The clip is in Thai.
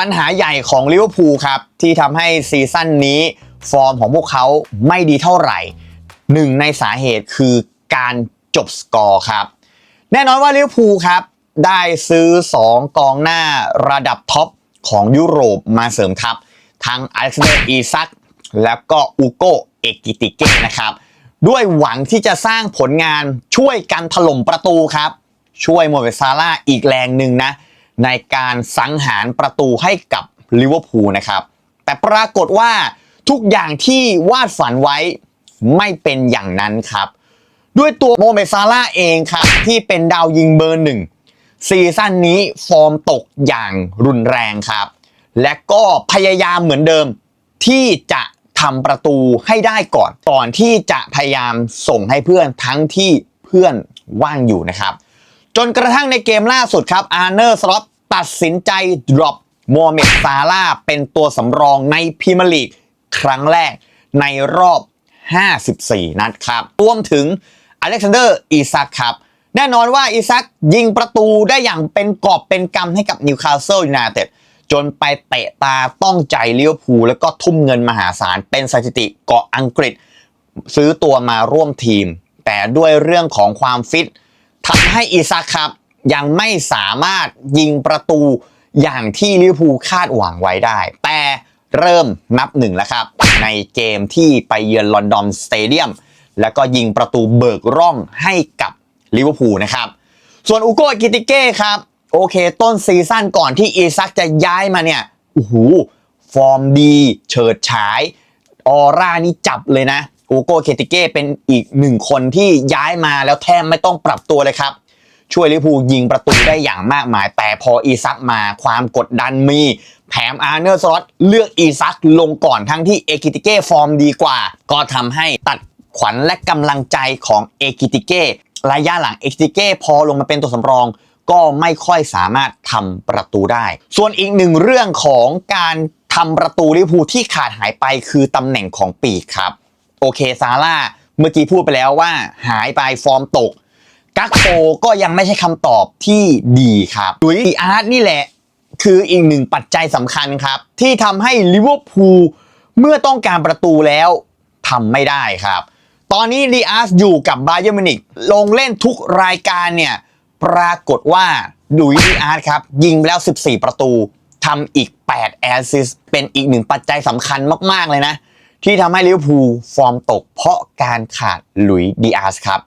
ปัญหาใหญ่ของลิเวอร์พูลครับ ที่ทำให้ซีซั่นนี้ฟอร์มของพวกเขาไม่ดีเท่าไหร่หนึ่งในสาเหตุคือการจบสกอร์ครับ แน่นอนว่าลิเวอร์พูลครับ ได้ซื้อ 2 กองหน้าระดับท็อปของยุโรปมาเสริมทัพ ทั้งอเล็กซานเดอร์อีซักแล้วก็อูโกเอกิติเก้นะครับ ด้วยหวังที่จะสร้างผลงานช่วยกันถล่มประตูครับ ช่วยโมเวซาร่าอีกแรงหนึ่งนะ ในการสังหารประตูให้กับลิเวอร์พูลนะครับ แต่ปรากฏว่าทุกอย่างที่วาดฝันไว้ไม่เป็นอย่างนั้นครับ ด้วยตัวโมเมซาร่าเองครับ ที่เป็นดาวยิงเบอร์หนึ่งซีซั่นนี้ฟอร์มตกอย่างรุนแรงครับ และก็พยายามเหมือนเดิมที่จะทำประตูให้ได้ก่อนก่อนที่จะพยายามส่งให้เพื่อนทั้งที่เพื่อนว่างอยู่นะครับ จนกระทั่งในเกมล่าสุดครับอาร์เนอร์สล็อต ตัดสินใจดรอปโมเมดซาร่าเป็นตัวสำรองในพรีเมียร์ลีกครั้งแรกในรอบ 54 นัดครับ รวมถึงอเล็กซานเดอร์อีซักครับ แน่นอนว่าอีซักยิงประตูได้อย่างเป็นกอบเป็นกำให้กับนิวคาสเซิลยูไนเต็ดจนไปเตะตาต้องใจเลิเวอร์พูแล้วก็ทุ่มเงินมหาศาล เป็นสถิติเกาะอังกฤษ ซื้อตัวมาร่วมทีม แต่ด้วยเรื่องของความฟิตทำให้อีซักครับ ยังไม่สามารถยิงประตูอย่างที่ลิเวอร์พูลคาดหวังไว้ได้ แต่เริ่มนับหนึ่งแล้วครับ ในเกมที่ไปเยือนลอนดอนสเตเดียมแล้วก็ยิงประตูเบิกร่องให้กับลิเวอร์พูลนะครับ ส่วนอูโกกิติเก้ครับ โอเค ต้นซีซั่นก่อนที่อีซักจะย้ายมาเนี่ยโอ้โหฟอร์มดี เฉิดฉาย ออร่านี่จับเลยนะอูโกเคติเก้เป็นอีกหนึ่งคนที่ย้ายมาแล้วแทบไม่ต้องปรับตัวเลยครับ ช่วยลิเวอร์พูลยิงประตูได้อย่างมากมาย แต่พออีซักมาความกดดันมีแถมอาร์เนอร์สล็อตเลือกอีซักลงก่อนทั้งที่เอกิติเก้ฟอร์มดีกว่า ก็ทำให้ตัดขวัญและกำลังใจของเอกิติเก้ระยะหลังเอกิติเก้พอลงมาเป็นตัวสำรองก็ไม่ค่อยสามารถทำประตูได้ ส่วนอีกหนึ่งเรื่องของการทำประตูลิเวอร์พูลที่ขาดหายไปคือตำแหน่งของปีกครับ โอเคซาร่าเมื่อกี้พูดไปแล้วว่าหายไปฟอร์มตก กักโปก็ยังไม่ใช่คำตอบที่ดีครับดุยอาร์ตนี่แหละ คืออีกหนึ่งปัจจัยสำคัญครับ ที่ทำให้ลิเวอร์พูลเมื่อต้องการประตูแล้วทำไม่ได้ครับ ตอนนี้ดีอาร์อยู่กับบาเยอร์มินิกลงเล่นทุกรายการเนี่ย ปรากฏว่าดุยดีอาร์ตครับ ยิงไปแล้ว 14 ประตูทำอีก 8 แอสซิสเป็นอีกหนึ่งปัจจัยสำคัญมาก ๆ เลยนะ ที่ทำให้ลิเวอร์พูลฟอร์มตกเพราะการขาดหลุยดีอาร์ครับ